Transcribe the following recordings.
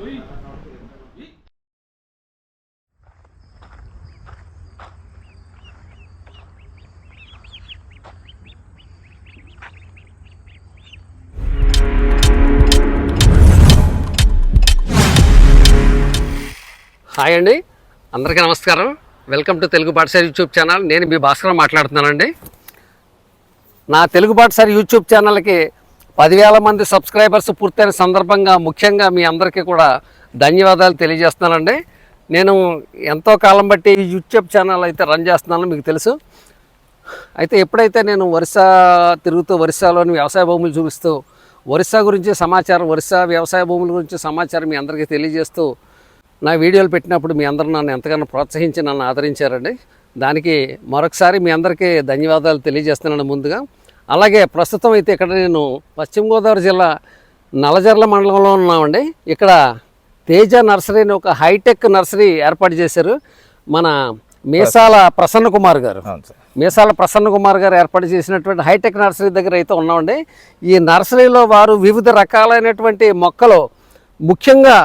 Hi అండి. అందరికీ నమస్కారం. వెల్కమ్ టు తెలుగు పాఠశాల యూట్యూబ్ ఛానల్. నేను మీ భాస్కర్ మాట్లాడుతున్నానండి. నా తెలుగు పాఠశాల యూట్యూబ్ ఛానల్కి పదివేల మంది సబ్స్క్రైబర్స్ పూర్తయిన సందర్భంగా ముఖ్యంగా మీ అందరికీ కూడా ధన్యవాదాలు తెలియజేస్తున్నానండి. నేను ఎంతో కాలం బట్టి యూట్యూబ్ ఛానల్ అయితే రన్ చేస్తున్నాను మీకు తెలుసు. అయితే ఎప్పుడైతే నేను వరుస తిరుగుతూ వరుసలోని వ్యవసాయ భూములు చూపిస్తూ వరుస గురించి సమాచారం వరుస వ్యవసాయ భూముల గురించి సమాచారం మీ అందరికీ తెలియజేస్తూ నా వీడియోలు పెట్టినప్పుడు మీ అందరూ నన్ను ఎంతగానో ప్రోత్సహించి నన్ను ఆదరించారండి. దానికి మరొకసారి మీ అందరికీ ధన్యవాదాలు తెలియజేస్తున్నాను ముందుగా. అలాగే ప్రస్తుతం అయితే ఇక్కడ నేను పశ్చిమ గోదావరి జిల్లా నలజర్ల మండలంలో ఉన్నామండి. ఇక్కడ తేజ నర్సరీ అని ఒక హైటెక్ నర్సరీ ఏర్పాటు చేశారు. మన మీసాల ప్రసన్న కుమార్ గారు. మీసాల ప్రసన్న కుమార్ గారు ఏర్పాటు చేసినటువంటి హైటెక్ నర్సరీ దగ్గర అయితే ఉన్నామండి. ఈ నర్సరీలో వారు వివిధ రకాలైనటువంటి మొక్కలు ముఖ్యంగా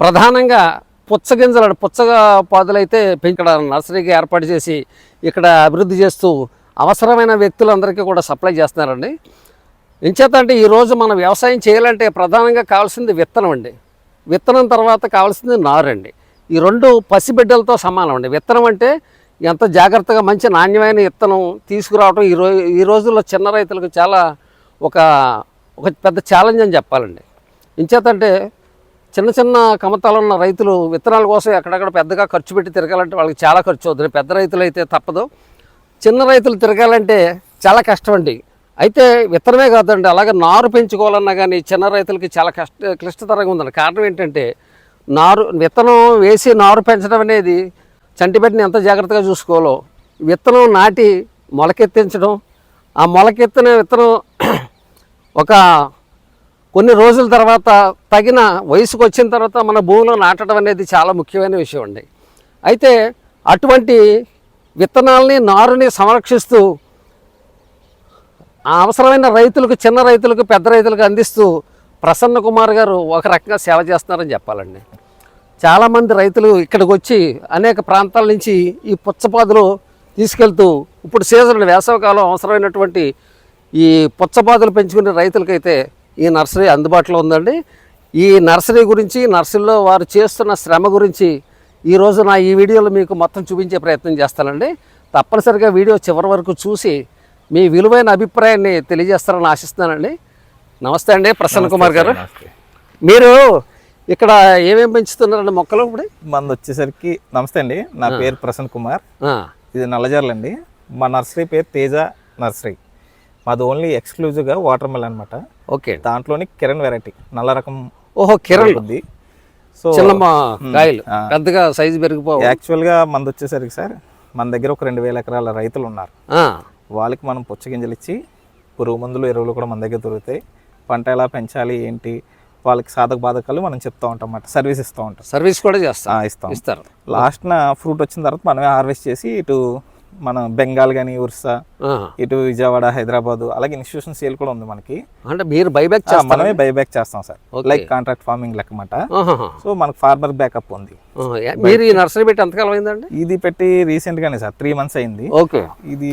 ప్రధానంగా పుచ్చగింజలు పుచ్చగా పాదులైతే ఇక్కడ నర్సరీకి ఏర్పాటు చేసి ఇక్కడ అభివృద్ధి చేస్తూ అవసరమైన వ్యక్తులందరికీ కూడా సప్లై చేస్తున్నారండి. ఎంచేత అంటే ఈరోజు మనం వ్యవసాయం చేయాలంటే ప్రధానంగా కావాల్సింది విత్తనం అండి. విత్తనం తర్వాత కావాల్సింది నారు అండి ఈ రెండు పసిబిడ్డలతో సమానం అండి. విత్తనం అంటే ఎంత జాగ్రత్తగా మంచి నాణ్యమైన విత్తనం తీసుకురావడం ఈ రోజు ఈ రోజుల్లో చిన్న రైతులకు చాలా ఒక ఒక పెద్ద ఛాలెంజ్ అని చెప్పాలండి. ఇంచేతంటే చిన్న చిన్న కమతాలు ఉన్న రైతులు విత్తనాల కోసం ఎక్కడెక్కడ పెద్దగా ఖర్చు పెట్టి తిరగాలంటే వాళ్ళకి చాలా ఖర్చు అవుతుంది. పెద్ద రైతులు అయితే తప్పదు. చిన్న రైతులు తిరగాలంటే చాలా కష్టం అండి. అయితే విత్తనమే కాదండి అలాగే నారు పెంచుకోవాలన్నా కానీ చిన్న రైతులకి చాలా కష్ట క్లిష్టతరంగా ఉందండి. కారణం ఏంటంటే నారు విత్తనం వేసి నారు పెంచడం అనేది చంటిబెట్టిని ఎంత జాగ్రత్తగా చూసుకోవాలో. విత్తనం నాటి మొలకెత్తించడం ఆ మొలకెత్తిన విత్తనం ఒక కొన్ని రోజుల తర్వాత తగిన వయసుకు వచ్చిన తర్వాత మన భూమిలో నాటడం అనేది చాలా ముఖ్యమైన విషయం అండి. అయితే అటువంటి విత్తనాలని నారుని సంరక్షిస్తూ ఆ అవసరమైన రైతులకు చిన్న రైతులకు పెద్ద రైతులకు అందిస్తూ ప్రసన్న కుమార్ గారు ఒక రకంగా సేవ చేస్తున్నారని చెప్పాలండి. చాలామంది రైతులు ఇక్కడికి వచ్చి అనేక ప్రాంతాల నుంచి ఈ పుచ్చపాదులు తీసుకెళ్తూ ఇప్పుడు సీజన్ వేసవకాలం అవసరమైనటువంటి ఈ పుచ్చపాదులు పెంచుకునే రైతులకైతే ఈ నర్సరీ అందుబాటులో ఉందండి. ఈ నర్సరీ గురించి నర్సరీలో వారు చేస్తున్న శ్రమ గురించి ఈరోజు నా ఈ వీడియోలో మీకు మొత్తం చూపించే ప్రయత్నం చేస్తానండి. తప్పనిసరిగా వీడియో చివరి వరకు చూసి మీ విలువైన అభిప్రాయాన్ని తెలియజేస్తారని ఆశిస్తున్నానండి. నమస్తే అండి ప్రసన్న కుమార్ గారు. మీరు ఇక్కడ ఏమేమి పెంచుతున్నారండి మొక్కలు ఇప్పుడు? మంది వచ్చేసరికి నమస్తే అండి నా పేరు ప్రసన్న కుమార్. ఇది నల్లజర్ల అండి మా నర్సరీ పేరు తేజ నర్సరీ. మాది ఓన్లీ ఎక్స్క్లూజివ్గా వాటర్ మిల్ అనమాట ఓకే దాంట్లోని కిరణ్ వెరైటీ నల్ల రకం ఓహో కిరణ్. ఉంది సో మా కాయలు. పెద్దగా సైజు పెరిగిపోవు. యాక్చువల్గా మంది వచ్చేసరికి సార్ మన దగ్గర ఒక రెండు వేల ఎకరాల రైతులు ఉన్నారు. వాళ్ళకి మనం పుచ్చగింజలు ఇచ్చి పురుగు మందులు ఎరువులు కూడా మన దగ్గర దొరుకుతాయి. పంట ఎలా పెంచాలి ఏంటి వాళ్ళకి సాధక బాధకాలు మనం చెప్తా ఉంటాం అన్నమాట. సర్వీస్ ఇస్తూ ఉంటాం. సర్వీస్ కూడా చేస్తారు ఆ, ఇస్తాం. ఇస్తారు. లాస్ట్న ఫ్రూట్ వచ్చిన తర్వాత మనమే హార్వెస్ట్ చేసి ఇటు మన బెంగాల్ కానీ ఒరిస్సా ఇటు విజయవాడ హైదరాబాద్ అలాగే ఇన్స్టిట్యూషన్ సేల్ కూడా ఉంది మనకి. అంటే మీరు బైబ్యాక్ మనమే బైబ్యాక్ చేస్తాం సార్. లైక్ కాంట్రాక్ట్ ఫార్మింగ్ లెక్కమాట. సో మనకు ఫార్మర్ బ్యాకప్ ఉంది. మీరు ఈ నర్సరీ పెట్టి ఎంతకాలం అయిందండి? ఇది పెట్టి రీసెంట్ గానే సార్ త్రీ మంత్స్ అయింది. ఓకే. ఇది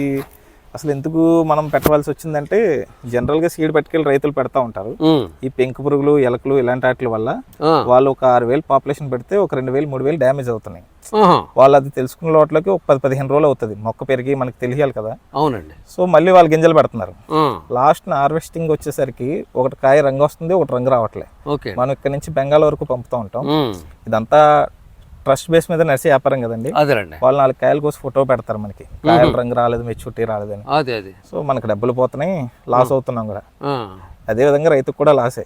అసలు ఎందుకు మనం పెట్టవలసి వచ్చిందంటే జనరల్గా సీడ్ పట్టుకెళ్ళి రైతులు పెడతా ఉంటారు. ఈ పెంకు పురుగులు ఎలకలు ఇలాంటి వాటి వల్ల వాళ్ళు ఒక ఆరు వేలు పాపులేషన్ పెడితే ఒక రెండు వేలు మూడు వేలు డ్యామేజ్ అవుతున్నాయి. వాళ్ళు అది తెలుసుకున్న లోట్లకి ఒక పది పదిహేను రోజులు అవుతుంది. మొక్క పెరిగి మనకి తెలియాలి కదా. అవునండి. సో మళ్ళీ వాళ్ళు గింజలు పెడుతున్నారు. లాస్ట్ హార్వెస్టింగ్ వచ్చేసరికి ఒకటి కాయ రంగు వస్తుంది ఒకటి రంగు రావట్లే. ఓకే. మనం ఇక్కడ నుంచి బెంగాల్ వరకు పంపుతూ ఉంటాం. ఇదంతా ట్రస్ట్ బేస్ మీద నడిచే వ్యాపారం కదండి. అదేనండి. వాళ్ళు నాలుగు కాయలు కోసి ఫోటో పెడతారు మనకి. కాయలు రంగు రాలేదు మెచ్యూరిటీ రాలేదని. అదే అదే. సో మనకి డబ్బులు పోతున్నాయి లాస్ అవుతున్నాం కూడా. అదే విధంగా రైతుకు కూడా లాసే.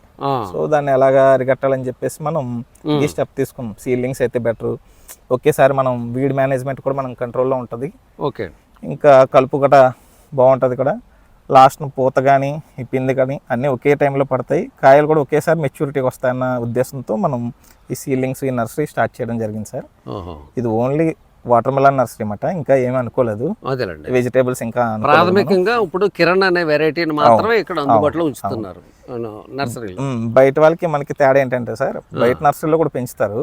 సో దాన్ని ఎలాగా అరికట్టాలని చెప్పేసి మనం ఈ స్టెప్ తీసుకున్నాం. సీలింగ్స్ అయితే బెటర్. ఒకేసారి మనం వీడ్ మేనేజ్మెంట్ కూడా మనం కంట్రోల్లో ఉంటుంది. ఓకే. ఇంకా కలుపు కూడా బాగుంటుంది కూడా. లాస్ట్ పూత కానీ ఈ పిండి కానీ అన్నీ ఒకే టైంలో పడతాయి. కాయలు కూడా ఒకేసారి మెచ్యూరిటీకి వస్తాయన్న ఉద్దేశంతో మనం ఈ సీలింగ్స్ ఈ నర్సరీ స్టార్ట్ చేయడం జరిగింది సార్. ఇది ఓన్లీ వాటర్ మెలన్ నర్సరీ అన్నమాట. ఇంకా ఏమీ అనుకోలేదు. అదేలేండి. వెజిటేబుల్స్ ఇంకా. ప్రాథమికంగా ఇప్పుడు కిరణ్ అనే వెరైటీని మాత్రమే ఇక్కడ అందుబాటులో ఉంచుతున్నారు. నర్సరీలో. బయట వాళ్ళకి మనకి తేడా ఏంటంటే సార్ బయట నర్సరీలో కూడా పెంచుతారు.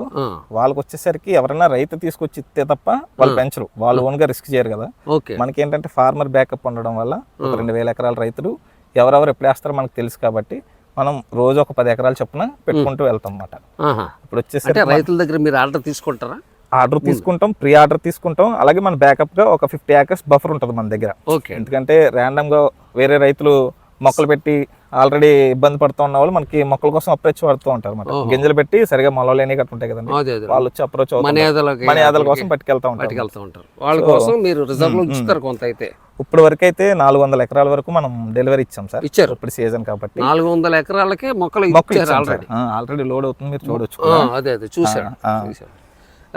వాళ్ళకి వచ్చేసరికి ఎవరైనా రైతు తీసుకొచ్చి ఇస్తే తప్ప వాళ్ళు పెంచరు. వాళ్ళు ఓన్గా రిస్క్ చేయరు కదా. మనకి ఏంటంటే ఫార్మర్ బ్యాకప్ ఉండడం వల్ల ఒక రెండు వేల ఎకరాల రైతులు ఎవరెవరు ఎప్పుడు వేస్తారో మనకు తెలుసు కాబట్టి మనం రోజు ఒక పది ఎకరాలు చొప్పున పెట్టుకుంటూ వెళ్తాం అన్నమాట. ఇప్పుడు వచ్చేసరికి రైతుల దగ్గర మీరు ఆర్డర్ తీసుకుంటారా? ఆర్డర్ తీసుకుంటాం ప్రీ ఆర్డర్ తీసుకుంటాం. అలాగే మన బ్యాకప్గా ఒక ఫిఫ్టీ ఏకర్స్ బఫర్ ఉంటుంది మన దగ్గర. ఓకే. ఎందుకంటే ర్యాండమ్గా వేరే రైతులు మొక్కలు పెట్టి ఆల్రెడీ ఇబ్బంది పడుతూ ఉన్న వాళ్ళు మనకి మొక్కల కోసం అప్రోచ్ పడుతూ ఉంటారు అనమాట గింజలు పెట్టి సరిగా మొలలేని గట్టు ఉంటాయి కదండి. వాళ్ళు వచ్చి అప్రోచ్ మన యాదల కోసం పట్టుకెళ్తా ఉంటారు. వాళ్ళ కోసం మీరు రిజర్వ్లో ఉంచుతారు కొంత అయితే ఇప్పుడు వరకు అయితే నాలుగు వందల ఎకరాల వరకు మనం డెలివరీ ఇచ్చాం సార్. ఇచ్చారు. ఇప్పుడు సీజన్ కాబట్టి. నాలుగు వందల ఎకరాలకే మొక్కలు మొక్కలు ఆల్రెడీ. ఆల్రెడీ లోడ్ అవుతుంది మీరు చూడొచ్చు అదే అదే ఆ,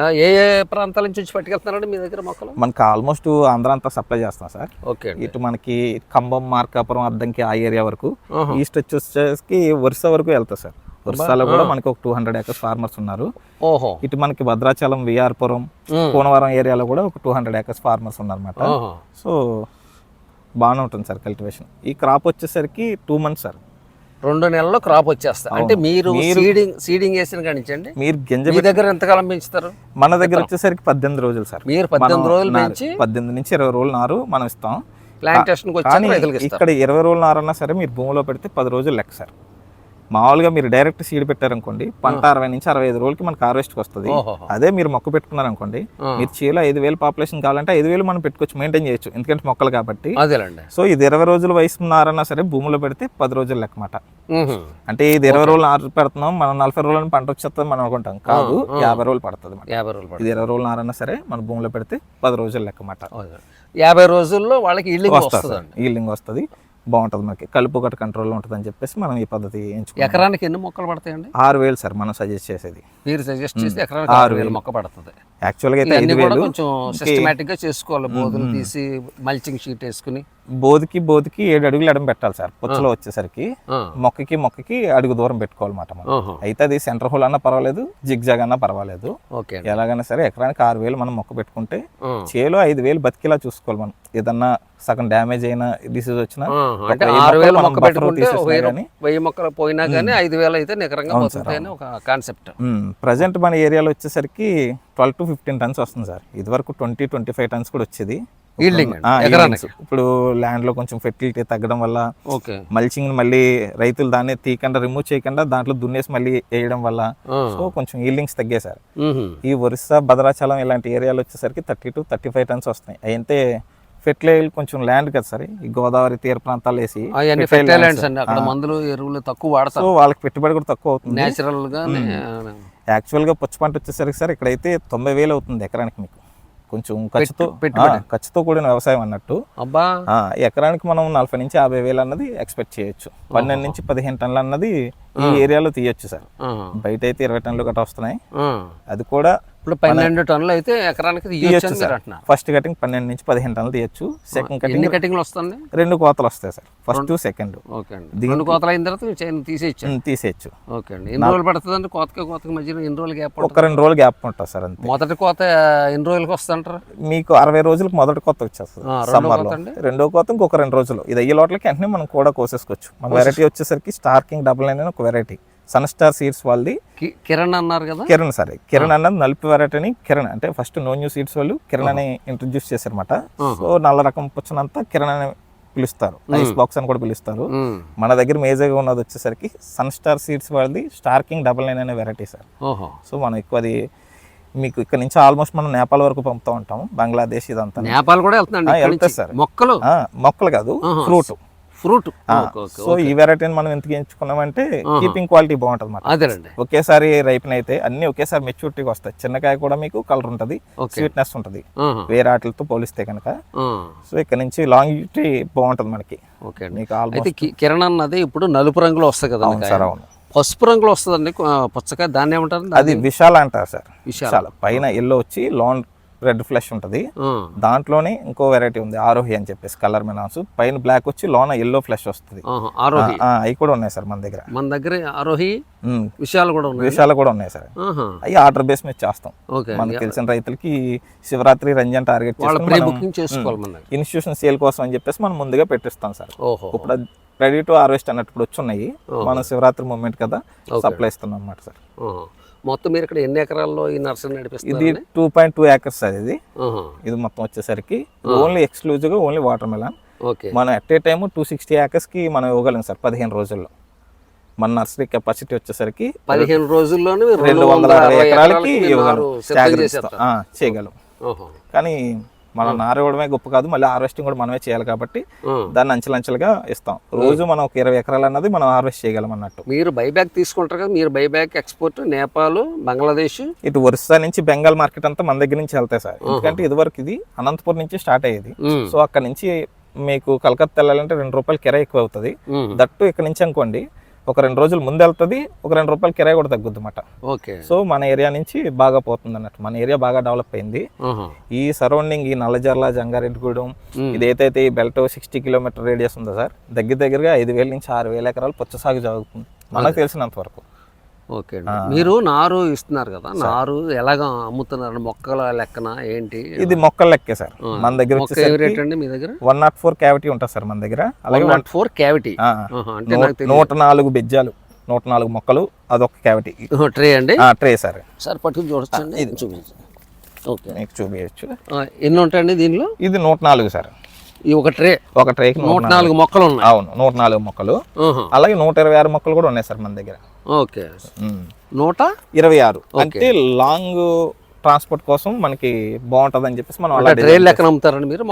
ఏ ఏ ప్రాంతాల నుంచి వచ్చి పట్టుకెళ్తున్నారండి మీ దగ్గర మొక్కలు? మనకి ఆల్మోస్ట్ ఆంధ్ర అంతా సప్లై చేస్తాం సార్. ఓకే ఇటు మనకి ఖమ్మం మార్కాపురం అద్దంకి ఆ ఏరియా వరకు. ఈస్ట్ వచ్చేసరికి ఒరిస్సా వరకు వెళ్తా సార్. ఒరిస్సాలో కూడా మనకి ఒక టూ హండ్రెడ్ ఏకర్స్ ఫార్మర్స్ ఉన్నారు. ఓహో. ఇటు మనకి భద్రాచలం విఆర్పురం. కోనవరం ఏరియాలో కూడా ఒక టూ హండ్రెడ్ ఏకర్స్ ఫార్మర్స్ ఉన్నారన్నమాట. సో బాగానే ఉంటుంది సార్ కల్టివేషన్ ఈ క్రాప్ వచ్చేసరికి టూ మంత్స్ సార్. రెండు నెలల్లో క్రాప్ వచ్చేస్తా అంటే మీరు సీడింగ్ సీడింగ్ వేసిన కానించండి మీరు గింజ మీ దగ్గర ఎంతకాలం పెంచుతారు? మన దగ్గర వచ్చేసరికి పద్దెనిమిది రోజులు సార్. మీరు పద్దెనిమిది రోజులు పెంచి పద్దెనిమిది నుంచి ఇరవై రోజులు నారు మనం ఇస్తాం. ప్లాంటేషన్కి వచ్చి ఇస్తారు ఇక్కడ ఇరవై రోజులు నారన్నా సరే మీరు భూమిలో పెడితే పది రోజులు లెక్క సార్. మామూలుగా మీరు డైరెక్ట్ సీడ్ పెట్టారనుకోండి పంట అరవై నుంచి అరవై ఐదు రోజులకి మనకి హార్వెస్ట్కి వస్తుంది. అదే మీరు మొక్క పెట్టుకున్నారనుకోండి ఆ. మీరు చీల ఐదు వేలు పాపులేషన్ కావాలంటే ఐదు వేలు మనం పెట్టుకోవచ్చు మెయింటైన్ చేయొచ్చు. ఎందుకంటే మొక్కలు కాబట్టి. సో ఇది ఇరవై రోజుల వయసు ఉన్నారన్నా సరే భూమిలో పెడితే పది రోజులు లెక్క మాట మ్హూ. అంటే ఇది ఇరవై రోజులు నారు పెడుతున్నాం మనం నలభై రోజులని పంట వచ్చేస్తుంది మనం అనుకుంటాం. కాదు యాభై రోజులు పడుతుంది. యాభై రోజులు ఇది ఇరవై రోజులు నారన్నా సరే మన భూమిలో పెడితే పది రోజులు లెక్క మాట ఓకే. యాభై రోజుల్లో వాళ్ళకి ఇల్లు వస్తుందండి. ఈల్డింగ్ వస్తుంది. బాగుంటుంది మనకి. కలుపు గట్ట కంట్రోల్లో ఉంటుంది అని చెప్పేసి మనం ఈ పద్ధతి ఎంచుకున్నాం. ఎకరానికి ఎన్ని మొక్కలు పడతాయండి? ఆరు వేలు సార్ మనం సజెస్ట్ చేసేది. మీరు సజెస్ట్ చేస్తే ఎకరానికి ఆరు వేలు. మొక్క పడుతుంది. యాక్చువల్గా అయితే ఐదు వేలు. కొంచెం సిస్టమేటిక్గా చేసుకోవాలి. బోధులు తీసి మల్చింగ్ షీట్ వేసుకుని. బోధికి బోధికి ఏడు అడుగులు ఎడం పెట్టాలి సార్. పుచ్చలో వచ్చేసరికి. మొక్కకి మొక్కకి అడుగు దూరం పెట్టుకోవాలన్నమాట మనం. అయితే అది సెంటర్ హోల్ అన్నా పర్వాలేదు జిగ్ జాగ్ అన్నా పర్వాలేదు. అండి. ఎలాగైనా సరే ఎకరానికి ఆరు వేలు మనం మొక్క పెట్టుకుంటే. చేలో ఐదు వేలు బతికేలా చూసుకోవాలి మనం. ఏదన్నా సగం డ్యామేజ్ అయినా డిసీజ్ వచ్చినా ఆరు వేల మొక్క పెట్టుకుంటే వెయ్యి మొక్కలు పోయినా కానీ ఐదు వేలు అయితే నికరంగా ఒక కాన్సెప్ట్ ప్రజెంట్ మన ఏరియాలో వచ్చేసరికి ట్వెల్వ్ టు ఫిఫ్టీన్ టన్స్ వస్తుంది సార్. ఇది వరకు ట్వంటీ ట్వంటీ ఫైవ్ టన్స్ కూడా వచ్చేది. ఇప్పుడు ల్యాండ్లో కొంచెం ఫెర్టిలిటీ తగ్గడం వల్ల మల్చింగ్ మళ్ళీ రైతులు దాన్ని తీయకుండా రిమూవ్ చేయకుండా దాంట్లో దున్నేసి మళ్ళీ వేయడం వల్ల. సో కొంచెం ఈల్డింగ్స్ తగ్గాయి సార్. ఈ ఒరిస్సా భద్రాచలం ఇలాంటి ఏరియాలు వచ్చేసరికి thirty to thirty five tons వస్తాయి అయితే ఫెర్టిలైజర్ కొంచెం ల్యాండ్ కదా సార్ ఈ గోదావరి తీర ప్రాంతాలు వేసి అండి అక్కడ మందులు ఎరువులు తక్కువ వాడతారు. వాళ్ళకి పెట్టుబడి కూడా తక్కువ అవుతుంది. నేచురల్గా యాక్చువల్గా పుచ్చ పంట వచ్చేసరికి సార్ ఇక్కడైతే తొంభై వేలు అవుతుంది ఎకరానికి మీకు. కొంచెం ఖర్చుతో ఖర్చుతో కూడిన వ్యవసాయం అన్నట్టు. అబ్బా. ఎకరానికి మనం నలభై నుంచి యాభై వేలు అన్నది ఎక్స్పెక్ట్ చేయొచ్చు. పన్నెండు నుంచి పదిహేను టన్నులు అన్నది ఈ ఏరియాలో తీయొచ్చు సార్. బయట అయితే ఇరవై టన్నులు గట్రా వస్తున్నాయి. అది కూడా ఇప్పుడు పన్నెండు టన్నులు అయితే ఎకరానికి తీయొచ్చు సార్. ఫస్ట్ కటింగ్ పన్నెండు నుంచి పదిహేను టన్నులు తీయొచ్చు. సెకండ్ కటింగ్ కటింగ్లు వస్తుంది రెండు కోతలు వస్తాయి సార్. ఫస్ట్ సెకండ్ ఓకే అండి. రెండు కోతలు అయిన తర్వాత చైన్ తీసేయచ్చు. తీసేయచ్చు. ఓకే అండి. ఎన్ని రోజులు పడుతుందండి కోతకి? కోతకి మధ్యలో ఎన్ని రోజులు గ్యాప్ ఒక రెండు రోజులు గ్యాప్ ఉంటుంది సార్ అంతే. మొదటి కోత ఎన్ని రోజులకి వస్తుంటారు మీకు అరవై రోజులకు మొదటి కొత్త వచ్చేస్తుంది ఆ, రెండో సమ్మర్లో. కోత అండి? రెండో కోత ఇంకొక రెండు రోజులు. ఇది అయ్యే లోట్లకి వెంటనే మనం కూడా కోసేసుకోవచ్చు. మన వెరైటీ వచ్చేసరికి star king double nine variety sun star seeds వాళ్ళది కిరణ్ అన్నారు కదా? కిరణ్ సరే కిరణ్ అన్నది నలుపు వెరైటీ అని కిరణ్. అంటే ఫస్ట్ నో న్యూ సీడ్స్ వాళ్ళు కిరణ్ అని ఇంట్రడ్యూస్ చేశారన్నమాట. సో నల్ల రకం పుచ్చనంతా కిరణ్ అని పిలుస్తారు. ఐస్ బాక్స్ అని కూడా పిలుస్తారు. మన దగ్గర మేజర్గా ఉన్నది వచ్చేసరికి సన్ స్టార్ సీడ్స్ వాళ్ళది స్టార్ కింగ్ డబల్ నైన్ అనే వెరైటీ సార్. సో మనం ఎక్కువ అది మీకు ఇక్కడ నుంచి ఆల్మోస్ట్ మనం నేపాల్ వరకు పంపుతూ ఉంటాం. బంగ్లాదేశ్ ఇదంతా. నేపాల్ కూడా నుంచి. సార్. మొక్కలు? మొక్కలు కాదు ఫ్రూట్. ఫ్రూట్. సో ఈ వెరైటీని మనం ఎందుకు ఎంచుకున్నామంటే కీపింగ్ క్వాలిటీ బాగుంటుంది అన్నమాట. అదేనండి. ఒకేసారి రైపన్ అయితే అన్ని ఒకేసారి మెచ్యూరిటీకి వస్తాయి. చిన్నకాయ కూడా మీకు కలర్ ఉంటుంది. స్వీట్నెస్ ఉంటుంది. వేరే వాటితో పోలిస్తే కనుక. సో ఇక్కడ నుంచి లాంగిటీ బాగుంటుంది మనకి. ఓకే మీకు అయితే కిరణ్ అన్నది ఇప్పుడు నలుపు రంగులో వస్తుంది కదా సార్ అవును. పసుపు రంగులో వస్తుందండి పుచ్చకాయ దాన్ని ఏమంటారు? అది విశాల అంటారు సార్. విశాల. విశాల. పైన ఎల్లో వచ్చి లోన్ రెడ్ ఫ్లెష్ ఉంటుంది. దాంట్లోనే ఇంకో వెరైటీ ఉంది ఆరోహి అని చెప్పేసి కలర్ మినాన్స్ పైన బ్లాక్ వచ్చి లోన ఎల్లో ఫ్లెష్ వస్తుంది. అవి కూడా ఉన్నాయి సార్ మన దగ్గర. మన దగ్గర ఆరోహి విషయాలు కూడా ఉన్నాయి. విషయాలు కూడా ఉన్నాయి సార్. అవి ఆర్డర్ బేస్ మీద చేస్తాం. మనకు తెలిసిన రైతులకి Shivaratri Ramzan target institution sale కోసం అని చెప్పేసి మనం ముందుగా పెట్టిస్తాం సార్. ఇప్పుడు రెడీ టు హార్వెస్ట్ అన్నట్టు వచ్చి ఉన్నాయి మనం శివరాత్రి మూమెంట్ కదా సప్లై ఇస్తున్నాం అన్నమాట సార్. మొత్తం మీరు ఇక్కడ ఎన్ని ఎకరాల్లో ఈ నర్సరీ నడిపిస్తారు ఇది two point two acres sir ఇది. ఇది మొత్తం వచ్చేసరికి ఓన్లీ ఎక్స్క్లూజివ్గా ఓన్లీ వాటర్ మెలాన్ ఓకే. మనం at a time two sixty ఏకర్స్కి మనం ఇవ్వగలం సార్ పదిహేను రోజుల్లో. మన నర్సరీ కెపాసిటీ వచ్చేసరికి పదిహేను రోజుల్లోనే రెండు వందల అరవై ఎకరాలకి ఇవ్వగలం. చేయగలం. కానీ మనం నారు ఇవ్వడమే గొప్ప కాదు మళ్ళీ హార్వెస్టింగ్ కూడా మనమే చేయాలి కాబట్టి. దాన్ని అంచెలంచెలుగా ఇస్తాం. రోజు మనం ఒక ఇరవై ఎకరాలు అన్నది మనం హార్వెస్ట్ చేయగలం అన్నట్టు. మీరు బైబ్యాక్ తీసుకుంటారు కదా మీరు బైబ్యాక్ ఎక్స్పోర్ట్ నేపాల్ బంగ్లాదేశ్. ఇటు ఒరిస్సా నుంచి బెంగాల్ మార్కెట్ అంతా మన దగ్గర నుంచి వెళ్తాయి సార్. ఎందుకంటే ఇదివరకు ఇది అనంతపురం నుంచి స్టార్ట్ అయ్యేది. సో అక్కడ నుంచి మీకు కలకత్తా వెళ్ళాలంటే రెండు రూపాయలు కిరాయి ఎక్కువ అవుతుంది. దట్టు ఇక్కడ నుంచి అనుకోండి ఒక రెండు రోజులు ముందు వెళ్తుంది ఒక రెండు రూపాయలు కిరాయి కూడా తగ్గుద్ది అన్నమాట ఓకే. సో మన ఏరియా నుంచి బాగా పోతుంది అన్నట్టు మన ఏరియా బాగా డెవలప్ అయింది. ఈ సరౌండింగ్ ఈ నల్లజర్ల జంగారెడ్డిగూడెం మ్మ్. ఇదైతే ఈ బెల్ట్ సిక్స్టీ కిలోమీటర్ రేడియస్ ఉందో సార్? దగ్గర దగ్గరగా ఐదు వేల నుంచి ఆరు వేల ఎకరాలు పచ్చ సాగు జరుగుతుంది. మనకు తెలిసినంత వరకు ఓకే మీరు నారు ఇస్తున్నారు కదా నారు ఎలాగ అమ్ముతున్నారు? మొక్కల లెక్కన ఏంటి? ఇది మొక్కల లెక్కే సార్. మన దగ్గర రేట్ అండి మీ దగ్గర? వన్ నాట్ ఫోర్ క్యావిటీ ఉంటుంది సార్ మన దగ్గర. అలాగే నాట్ ఫోర్ క్యావిటీ. అంటే నూట నాలుగు బెజ్జాలు నూట నాలుగు మొక్కలు అదొక క్యావిటీ. ట్రే అండి? Tray sir. సార్ పట్టుకుని చూడొచ్చండి. ఇది. చూపించండి ఓకే. మీకు చూపించచ్చు. ఎన్ని ఉంటాయండి దీనిలో? ఇది నూట నాలుగు సార్. ఈ ఒక ట్రే. ఒక ట్రేకి నూట నాలుగు మొక్కలు ఉన్నాయి. అవును నూట నాలుగు మొక్కలు. అలాగే నూట ఇరవై ఆరు మొక్కలు కూడా ఉన్నాయి సార్ మన దగ్గర. ఓకే. నూట? ఇరవై ఆరు. అంటే లాంగ్ ట్రాన్స్పోర్ట్ కోసం మనకి బాగుంటది అని చెప్పేసి మనం అలా ట్రే లెక్కన అమ్ముతారండి మీరు?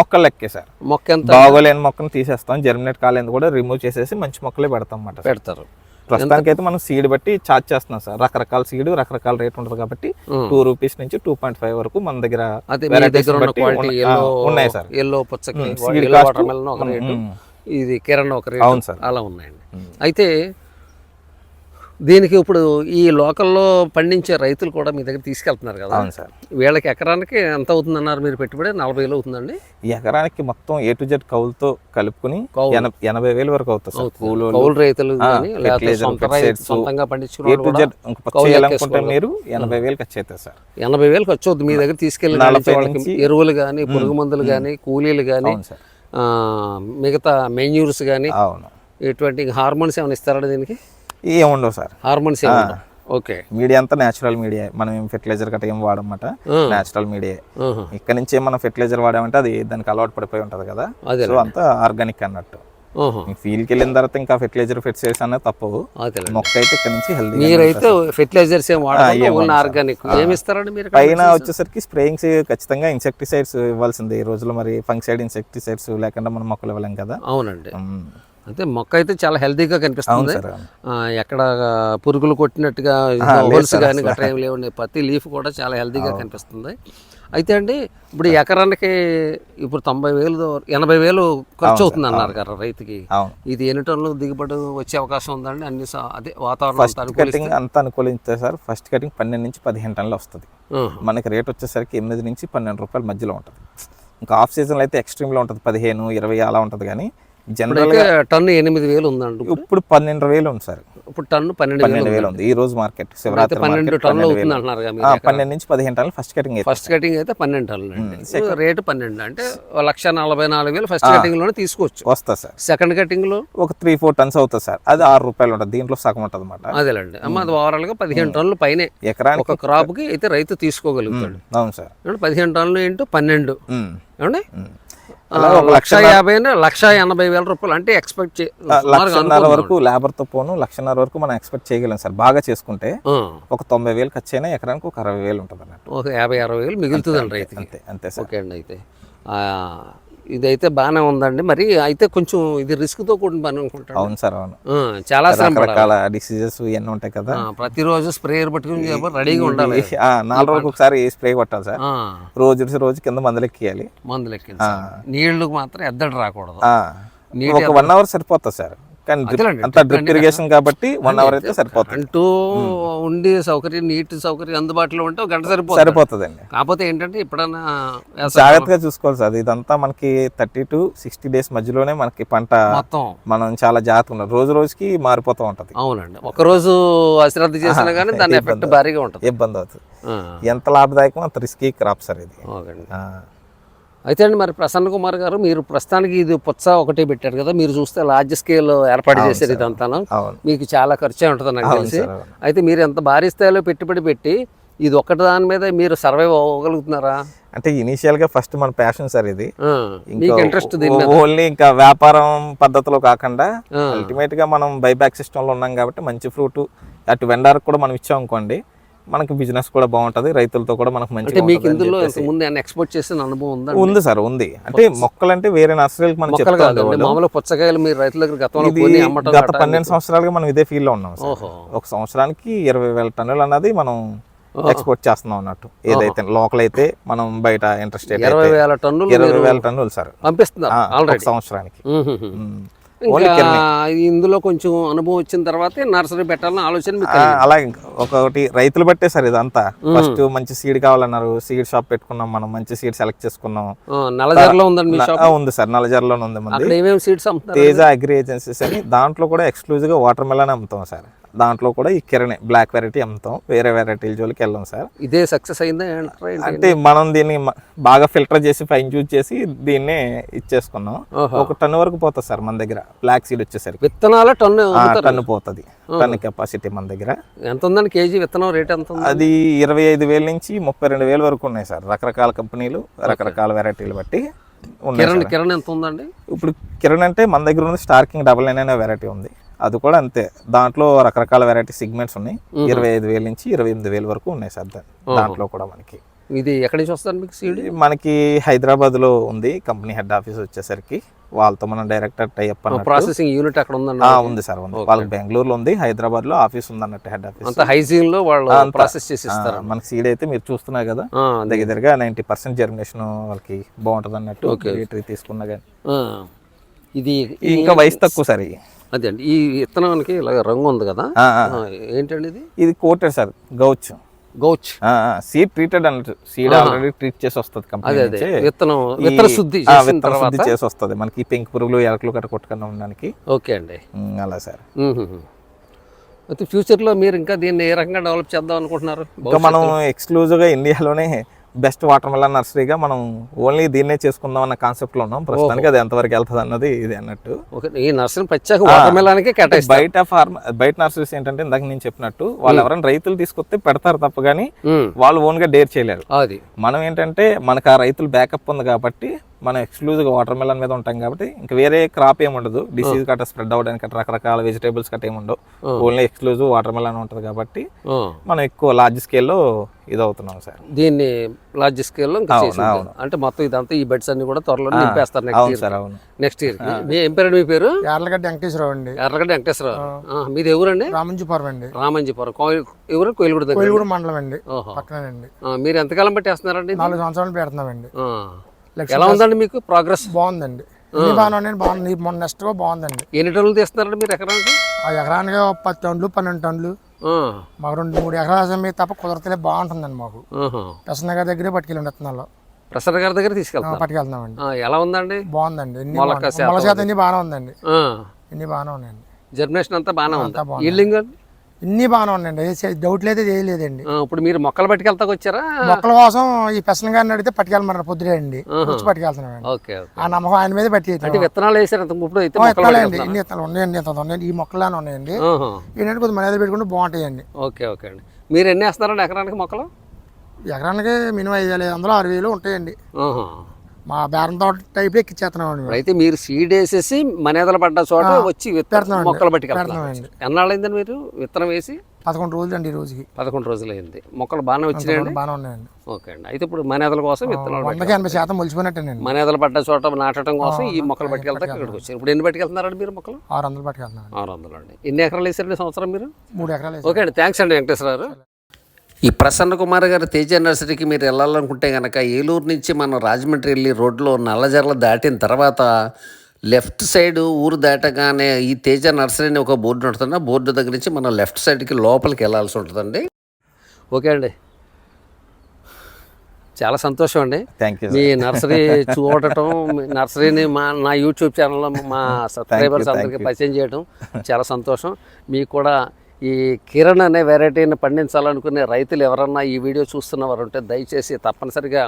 మొక్కలు లెక్కే సార్ మొక్క ఎంత? బాగోలేని మొక్కను తీసేస్తాం. జర్మినేట్ కాలేదు కూడా రిమూవ్ చేసేసి మంచి మొక్కలే పెడతాం అన్నమాట పెడతారు. ప్రస్తుతానికి అయితే మనం సీడ్ బట్టి చార్జ్ చేస్తున్నాం సార్. రకరకాల సీడ్ రకరకాల రేట్ ఉంటుంది కాబట్టి. టూ రూపీస్ నుంచి టూ పాయింట్ ఫైవ్ వరకు మన దగ్గర ఉన్నాయి. సార్. ఎల్లో పుచ్చకి. ఇది కిరణ్ ఒక రేటు అవును సార్. అలా ఉన్నాయండి. అయితే దీనికి ఇప్పుడు ఈ లోకల్లో పండించే రైతులు కూడా మీ దగ్గర తీసుకెళ్తున్నారు కదా. అవును సార్. వీళ్ళకి ఎకరానికి ఎంత అవుతుందన్నారు మీరు పెట్టుబడి? నలభై వేలు అవుతుందండి. ఈ ఎకరానికి మొత్తం ఏ టు జెడ్ కౌలుతో కలుపుకుని కౌలు. ఎన- ఎనభై వేలు వరకు అవుతుంది కౌలు రైతులు సొంతంగా మీరు ఎనభై వేలు ఖర్చు అవుతుంది సార్. ఎనభై వేలు ఖర్చు అవుతుంది మీ దగ్గర తీసుకెళ్ళి ఎరువులు కానీ పురుగు మందులు కానీ కూలీలు కానీ మిగతా మెన్యూర్స్ కానీ అవును. ఇటువంటి హార్మోన్స్ ఏమైనా ఇస్తారా దీనికి? ఏముండవు సార్. Hormones okay. మీడియా అంతా నేచురల్ మీడియా. మనం ఏం ఫెర్టిలైజర్ గట్రా ఏం వాడమాట. Natural media. ఇక్కడ నుంచి మనం ఫెర్టిలైజర్ వాడామంటే అది దానికి అలవాటు పడిపోయి ఉంటది కదా. సో అంతా ఆర్గానిక్ అన్నట్టు. ఫీల్డ్కి వెళ్ళిన తర్వాత ఇంకా ఫెర్టిలైజర్ ఫెర్టిలైజర్స్ అన్నది తప్పవు. మొక్క అయితే ఇక్కడ నుంచి హెల్దీ మీరైతే ఫెర్టిలైజర్స్ ఆర్గానిక్ ఏమి ఇస్తారండి మీరు? పైన వచ్చేసరికి స్ప్రేయింగ్స్ ఖచ్చితంగా ఇన్సెక్టిసైడ్స్ ఇవ్వాల్సిందే. ఈ రోజుల్లో మరి ఫంక్సైడ్ ఇన్సెక్టిసైడ్స్ లేకుండా మనం మొక్కలు ఇవ్వలేం కదా. అవునండి. అయితే మొక్క అయితే చాలా హెల్తీగా కనిపిస్తుంది. ఎక్కడ పురుగులు కొట్టినట్టుగా హోల్స్ కానీ గట్రా ఏం లేవండి ప్రతి లీఫ్ కూడా చాలా హెల్తీగా కనిపిస్తుంది. అయితే అండి ఇప్పుడు ఎకరానికి ఇప్పుడు తొంభై వేలు ఎనభై వేలు ఖర్చు అవుతుంది అన్నారు కదా రైతుకి. ఇది ఎన్ని టన్నులు దిగుబడి వచ్చే అవకాశం ఉందండి? అన్ని అదే వాతావరణం అంతా అనుకూలిస్తే? కటింగ్ అంతా అనుకూలిస్తే సార్ ఫస్ట్ కటింగ్ పన్నెండు నుంచి పదిహేను టన్నులు వస్తుంది. మనకి రేట్ వచ్చేసరికి ఎనిమిది నుంచి పన్నెండు రూపాయల మధ్యలో ఉంటుంది. ఇంకా ఆఫ్ సీజన్లో అయితే ఎక్స్ట్రీమ్లో ఉంటుంది పదిహేను ఇరవై అలా ఉంటుంది కానీ జనరల్ టన్ను ఎనిమిది వేలు ఉందండి ఇప్పుడు. పన్నెండు వేలు ఉంది సార్. ఇప్పుడు టన్ను పన్నెండు పన్నెండు వేలు ఉంది. ఈ రోజు మార్కెట్ శివరాత్రి పన్నెండు టన్నులు అవుతుంది అంటున్నారు ఎకరా. పన్నెండు నుంచి పదిహేను టన్నులు ఫస్ట్ కటింగ్ అయితే ఫస్ట్ కటింగ్ అయితే పన్నెండు టన్నులు అండి. రేటు పన్నెండు అంటే లక్ష నలభై నాలుగు వేలు ఫస్ట్ కటింగ్లోనే తీసుకోవచ్చు. వస్తుంది సార్. సెకండ్ కటింగ్లో? ఒక త్రీ ఫోర్ టన్స్ అవుతుంది సార్. అది ఆరు రూపాయలు ఉంటుంది. దీంట్లో సగం ఉంటుంది అనమాట అదేలేండి. అమ్మ అది ఓవరాల్గా పదిహేను టన్నులు పైనే ఎకరానికి ఒక క్రాప్కి అయితే రైతు తీసుకోగలుగుతాడు. అవును సార్. పదిహేను టన్నులు ఏంటో పన్నెండు. ఏమండి? లక్ష యాభై లక్ష ఎనభై వేల రూపాయలు. అంటే ఎక్స్పెక్ట్ లక్షన్నర వరకు లేబర్తో పోను లక్షన్నర వరకు మనం ఎక్స్పెక్ట్ చేయగలం సార్. బాగా చేసుకుంటే ఒక తొంభై వేలు ఖర్చు అయినా ఎకరానికి ఒక అరవై వేలు ఉంటుంది అన్నట్టు ఒక యాభై అరవై వేలు మిగులుతుందండి రైతుకి. అంతే అంతే సార్. ఓకే అండి అయితే. ఇదైతే బాగానే ఉందండి. మరి అయితే కొంచెం ఇది రిస్క్తో కూడిన పని అనుకుంటాను. అవును సార్ అవును. చాలా. రకరకాల డిసీజెస్ ఇవన్నీ ఉంటాయి కదా. ప్రతిరోజు స్ప్రేయర్ పట్టుకుని రెడీగా ఉండాలి. నాలుగు రోజులకు ఒకసారి స్ప్రే కొట్టాలి సార్? రోజు రోజు కింద మందులు ఎక్కియాలి. మందులు ఎక్కించాలి నీళ్ళు మాత్రం ఎద్దడి రాకూడదు. ఒక వన్ అవర్ సరిపోతుంది సార్. కానీ అంతా డ్రిప్ ఇరిగేషన్ కాబట్టి వన్ అవర్ అయితే సరిపోతుంది. అంటూ ఉండి సౌకర్యం నీటి సౌకర్యం అందుబాటులో ఉంటే గంట సరిపోతుంది. సరిపోతుందండి. కాకపోతే ఏంటంటే ఎప్పుడన్నా వేసవి జాగ్రత్తగా చూసుకోవాలి సార్ ఇదంతా మనకి థర్టీ టు సిక్స్టీ డేస్ మధ్యలోనే మనకి పంట మొత్తం. మనం చాలా జాగ్రత్తగా ఉండాలి. రోజు రోజుకి మారిపోతూ ఉంటది. అవునండి. ఒక రోజు అశ్రద్ధ చేసినా కానీ దాని ఎఫెక్ట్ భారీగా ఉంటుంది. ఇబ్బంది అవుతుంది. ఎంత లాభదాయకం అంత రిస్కీ క్రాప్ సార్ ఇది. అండి అయితే అండి మరి ప్రసన్న కుమార్ గారు మీరు ప్రస్తుతానికి ఇది పుచ్చ ఒకటే పెట్టారు కదా మీరు చూస్తే లార్జ్ స్కేల్ ఏర్పాటు చేశారు ఇదంతాను. అవును. మీకు చాలా ఖర్చే ఉంటుంది నాకు తెలిసి. అయితే మీరు ఎంత భారీ స్థాయిలో పెట్టుబడి పెట్టి ఇది ఒక్కటి దాని మీద మీరు సర్వైవ్ అవ్వగలుగుతున్నారా? అంటే ఇనీషియల్గా ఫస్ట్ మన ప్యాషన్ సార్ ఇది. ఇంట్రెస్ట్ ఓన్లీ ఇంకా వ్యాపారం పద్ధతిలో కాకుండా. అల్టిమేట్గా మనం బైబ్యాక్ సిస్టమ్లో ఉన్నాం కాబట్టి మంచి ఫ్రూట్ అటు వెండర్ కూడా మనం ఇచ్చాం అనుకోండి మనకి బిజినెస్ కూడా బాగుంటది రైతులతో కూడా మనకు మంచిగా మీకు ఇందులో ఏమైనా ఎక్స్పోర్ట్ చేసిన అనుభవం ఉందా ఉంది సార్ ఉంది. అంటే మొక్కలు అంటే వేరే నర్సరీలకు మనం. మామూలు పుచ్చకాయలు మీరు రైతుల దగ్గర గతంలో గత పన్నెండు సంవత్సరాలుగా మనం ఇదే ఫీల్డ్లో ఉన్నాం ఒక సంవత్సరానికి ఇరవై వేల టన్నులు అన్నది మనం ఎక్స్పోర్ట్ చేస్తున్నాం అన్నట్టు. ఏదైతే లోకల్ అయితే మనం బయట ఇంట్రెస్టెడ్ ఇరవై వేల టన్నులు ఇరవై వేల టన్నులు సార్. పంపిస్తున్నారు సంవత్సరానికి. ఇందులో కొంచెం అనుభవం వచ్చిన తర్వాత నర్సరీ పెట్టాలని ఆలోచన మీకు ఆ, అలా ఇంకా ఒకటి రైతులు బట్టే సార్ ఇదంతా. ఫస్ట్ మంచి సీడ్ కావాలన్నారు సీడ్ షాప్ పెట్టుకున్నాం మనం మంచి సీడ్ సెలెక్ట్ చేసుకున్నాం. ఆ, నల్లజర్లో ఉందండి ఉంది సార్ నల్లజర్లోనే ఉంది ఏమేమి సీడ్స్ తేజ అగ్రి ఏజెన్సీస్ అని దాంట్లో కూడా ఎక్స్క్లూజివ్గా వాటర్ మెలన్ అమ్ముతాం సార్. దాంట్లో కూడా ఈ కిరణి బ్లాక్ వెరైటీ అమ్ముతాం. వేరే వెరైటీల జోలికి వెళ్ళాం సార్. ఇదే సక్సెస్ అయిందా? అంటే మనం దీన్ని బాగా ఫిల్టర్ చేసి ఫైన్ చూస్ చేసి దీన్నే ఇచ్చేసుకున్నాం. ఒక టన్ వరకు పోతుంది సార్ మన దగ్గర బ్లాక్ సీడ్ వచ్చేసరికి. విత్తనాల టన్ను టన్ను పోతుంది. టన్ కెపాసిటీ మన దగ్గర. ఎంత ఉందండి కేజీ విత్తనం? రేట్ ఎంత అది ఇరవై ఐదు వేల నుంచి ముప్పై రెండు వేల వరకు ఉన్నాయి సార్. రకరకాల కంపెనీలు రకరకాల వెరైటీలు బట్టి ఉన్నాయి కిరణ్. కిరణ్ ఎంత ఉందండి? ఇప్పుడు కిరణ్ అంటే మన దగ్గర ఉన్న స్టార్కింగ్ డబల్ నైన్ అనే వెరైటీ ఉంది. అది కూడా అంతే. దాంట్లో రకరకాల వెరైటీ సిగ్మెంట్స్ ఉన్నాయి. ఇరవై ఐదు వేల నుంచి ఇరవై ఎనిమిది వేల వరకు ఉన్నాయి సార్ దాంట్లో. కూడా మనకి. ఇది ఎక్కడి నుంచి వస్తుంది మీకు సీడ్ మనకి హైదరాబాద్లో ఉంది. కంపెనీ హెడ్ ఆఫీస్ వచ్చేసరికి వాళ్ళతో మనం డైరెక్టర్ అన్నట్టు ప్రాసెసింగ్ యూనిట్ అక్కడ ఉందండి ఆ, ఉంది సార్ ఉంది. వాళ్ళకి బెంగళూరులో ఉంది. హైదరాబాద్లో ఆఫీస్ ఉంది అన్నట్టు హెడ్ ఆఫీస్. అంత హైజీన్లో వాళ్ళు. ప్రాసెస్ చేసి ఇస్తారు మనకి సీడ్ అయితే మీరు చూస్తున్నారు కదా. దగ్గర దగ్గరగా నైంటీ పర్సెంట్ జర్మినేషన్ వాళ్ళకి బాగుంటుంది అన్నట్టు తీసుకున్నా కానీ. ఇది ఇంకా వయసు తక్కువ సార్. అదే అండి. ఈ విత్తనానికి ఇలా రంగు ఉంది కదా? ఏంటండి ఇది? ఇది coated sir Gaucho. Gaucho. Seed treated అన్నట్టు. సీడ్ ఆల్రెడీ ట్రీట్ చేసి వస్తుంది కంపెనీ. విత్తనం విత్తన శుద్ధి విత్తన శుద్ధి చేసి వస్తుంది మనకి పెంకు పురుగులు ఎలకలు కట్ట కొట్టకుండా ఉండడానికి. ఓకే అండి. అలా సార్. అయితే ఫ్యూచర్లో మీరు ఇంకా దీన్ని ఏ రకంగా డెవలప్ చేద్దాం అనుకుంటున్నారు? ఇంకా మనం ఎక్స్క్లూజివ్గా ఇండియాలోనే బెస్ట్ వాటర్ మెలన్ నర్సరీగా మనం ఓన్లీ దీన్నే చేసుకుందాం అన్న కాన్సెప్ట్లో ఉన్నాం. ప్రస్తుతానికి అది ఎంతవరకు వెళ్తుంది అన్నది ఇది అన్నట్టు. ఈ నర్సరీ ప్రత్యేక వాటర్ మెలానికి బయట ఫార్మ్ బయట నర్సరీస్ ఏంటంటే ఇందాక నేను చెప్పినట్టు వాళ్ళు ఎవరైనా రైతులు తీసుకొస్తే పెడతారు తప్ప కానీ మ్మ్. వాళ్ళు ఓన్గా డేర్ చేయలేరు. అది. మనం ఏంటంటే మనకు ఆ రైతులు బ్యాకప్ ఉంది కాబట్టి మనం ఎక్స్క్లూజివ్గా వాటర్ మెలన్ మీద ఉంటాం కాబట్టి ఇంకా వేరే క్రాప్ ఏమి ఉండదు. డిసీజ్ కట్ట స్ప్రెడ్ అవ్వడానికి రకరకాల వెజిటేబుల్స్ కట్ట ఏమి ఉండవు. ఓన్లీ ఎక్స్క్లూజివ్ వాటర్ మెలన్ ఉంటుంది కాబట్టి. మనం ఎక్కువ లార్జ్ స్కేల్లో ఇది అవుతున్నాం సార్. దీన్ని లార్జ్ స్కేల్లో. అంటే మొత్తం ఇదంతా ఈ బెడ్స్ అన్ని కూడా త్వరలో నింపేస్తారు నెక్స్ట్ అవును ఇయర్ సార్ అవును. నెక్స్ట్ ఇయర్ మీ ఏం పేరు మీ పేరు? యార్లగడ్డ వెంకటేశ్వరరావు అండి. ఎర్రగడ్డ వెంకటేశ్వరరావు. ఆ, మీది ఎవరండి? రామంజుపురం అండి. రామంజీపురం. కోయిల్ ఎవరు? కోయిలగూడ కోయిలగూడ మండలం అండి. పక్కనండి ఆ, మీరు ఎంతకాలం బట్టి వేస్తున్నారండి? నాలుగు సంవత్సరాలు పెడుతున్నామండి ఎలా ఉందండి మీకు ప్రోగ్రెస్ బాగుందండి. అన్ని బాగానే ఉన్నాయండి బాగుంది మొన్న నెక్స్ట్ బాగుందండి. ఎన్ని టన్నులు తీస్తున్నారండి మీరు ఎకరానికి? ఆ ఎకరానికి పది టన్నులు పన్నెండు టన్నులు. మాకు రెండు మూడు ఎకరాల మీద తప్ప కుదరతలే బాగుంటుందండి మాకు. ఆహా. పెసనగర్ దగ్గరే పట్టుకెళ్ళండి విత్తనాలు ప్రసాద్ గారి దగ్గర పట్టుకెళ్తున్నామండి. ఆ, ఎలా ఉందండి? బాగుందండి మొలక. శాతం బాగానే ఉందండి. ఆ. ఎన్ని బాగానే ఉన్నాయండి. జర్మినేషన్ అంతా బాగానే ఉంది? బాగుంది. ఇన్ని బాగానే ఉన్నాయండి. డౌట్ అయితే ఏం లేదండి. ఇప్పుడు మీరు మొక్కలు పట్టుకెళ్తాకు వచ్చారా? మొక్కల కోసం ఈ పెసన గారిని అడిగితే పట్టుకెళ్ళమన్నారు పొద్దునే అండి. వచ్చి ఓకే ఆ నమ్మకం ఆయన మీద పట్టి విత్తనాలు వేసారు ఇప్పుడు పట్టుకెళ్తున్నారు. ఇన్ని విత్తనాలు ఉన్నాయండి ఇంత ఉన్నాయండి ఈ మొక్కలానే ఉన్నాయండి. ఏంటంటే కొద్దిగా మన పెట్టుకుంటే బాగుంటాయండి. ఓకే ఓకే అండి. మీరు ఎన్ని వేస్తున్నారండి ఎకరానికి మొక్కలు? ఎకరానికి మినిమం ఐదు వేల ఐదు వందలు ఆరు వేలు ఉంటాయండి. మా బేరం తోట టైప్ ఎక్కిచ్చేస్తున్నామండి మేము. అయితే మీరు సీడ్ వేసేసి మనేదలు పడ్డ చోట వచ్చి విత్తనం. మొక్కలు పట్టుకెళ్తున్నారు పెడుతున్నామండి. ఎన్నాళ్ళైందని మీరు విత్తనం వేసి? పదకొండు రోజులు అండి ఈ రోజుకి. పదకొండు రోజులు అయింది మొక్కలు బాగానే వచ్చినాయండి? బాగానే ఉన్నాయండి. ఓకే అండి. అయితే ఇప్పుడు మనేదల కోసం విత్తనాలు. వందకి ఎనభై శాతం మొలిచిపోయినట్టేనండి. మనేదలు పడ్డ చోట నాటడం కోసం ఈ మొక్కలు పట్టుకెళ్తాక ఇక్కడికి వచ్చారు. ఇప్పుడు ఎన్ని పట్టుకెళ్తున్నారండి మీరు మొక్కలు? ఆరు వందలు పట్టుకెళ్తున్నామండి. ఆరు వందలు అండి. ఎన్ని ఎకరాలు వేసారండి సంవత్సరం మీరు? మూడు ఎకరాలు. ఓకే అండి. థ్యాంక్స్ అండి వెంకటేశ్వరరావు ఈ ప్రసన్న కుమార్ గారి తేజ నర్సరీకి మీరు వెళ్ళాలనుకుంటే కనుక ఏలూరు నుంచి మనం రాజమండ్రి వెళ్ళి రోడ్లో నల్లజర్ల దాటిన తర్వాత లెఫ్ట్ సైడ్ ఊరు దాటగానే ఈ తేజ నర్సరీ అని ఒక బోర్డు ఉంటుంది ఆ బోర్డు దగ్గర నుంచి మనం లెఫ్ట్ సైడ్కి లోపలికి వెళ్ళాల్సి ఉంటుందండి. ఓకే అండి. చాలా సంతోషం అండి. థ్యాంక్ యూ మీ నర్సరీ చూడటం మీ నర్సరీని మా నా యూట్యూబ్ ఛానల్లో మా సబ్స్క్రైబర్స్ అందరికీ. పరిచయం చేయడం చాలా సంతోషం. మీకు కూడా ఈ కిరణ్ అనే వెరైటీని పండించాలనుకునే రైతులు ఎవరన్నా ఈ వీడియో చూస్తున్న వారు ఉంటే దయచేసి తప్పనిసరిగా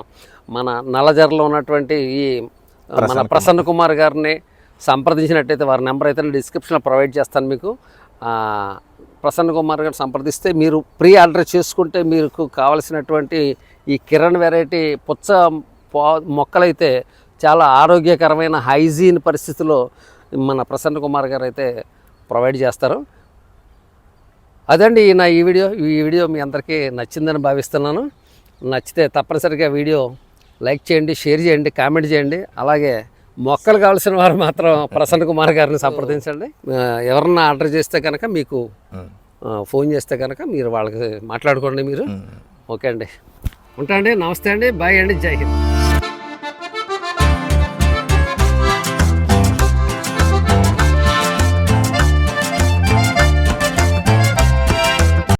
మన నల్లజర్లో ఉన్నటువంటి ఈ మన ప్రసన్న కుమార్. గారిని సంప్రదించినట్టయితే వారి నెంబర్ అయితే డిస్క్రిప్షన్లో ప్రొవైడ్ చేస్తాను మీకు. ప్రసన్న కుమార్ గారిని సంప్రదిస్తే మీరు ప్రీ ఆర్డర్ చేసుకుంటే మీకు కావలసినటువంటి ఈ కిరణ్ వెరైటీ పుచ్చ మొక్కలైతే చాలా ఆరోగ్యకరమైన హైజీన్ పరిస్థితిలో మన ప్రసన్న కుమార్ గారు అయితే ప్రొవైడ్ చేస్తారు. అదండి నా ఈ వీడియో. ఈ వీడియో మీ అందరికీ నచ్చిందని భావిస్తున్నాను. నచ్చితే తప్పనిసరిగా వీడియో లైక్ చేయండి షేర్ చేయండి కామెంట్ చేయండి. అలాగే మొక్కలు కావాల్సిన వారు మాత్రం ప్రసన్న కుమార్ గారిని సంప్రదించండి. ఎవరన్నా ఆర్డర్ చేస్తే కనుక మీకు ఫోన్ చేస్తే కనుక మీరు వాళ్ళకి మాట్లాడుకోండి మీరు. ఓకే అండి. ఉంటా అండి. నమస్తే అండి. బాయ్ అండి. జై హింద్.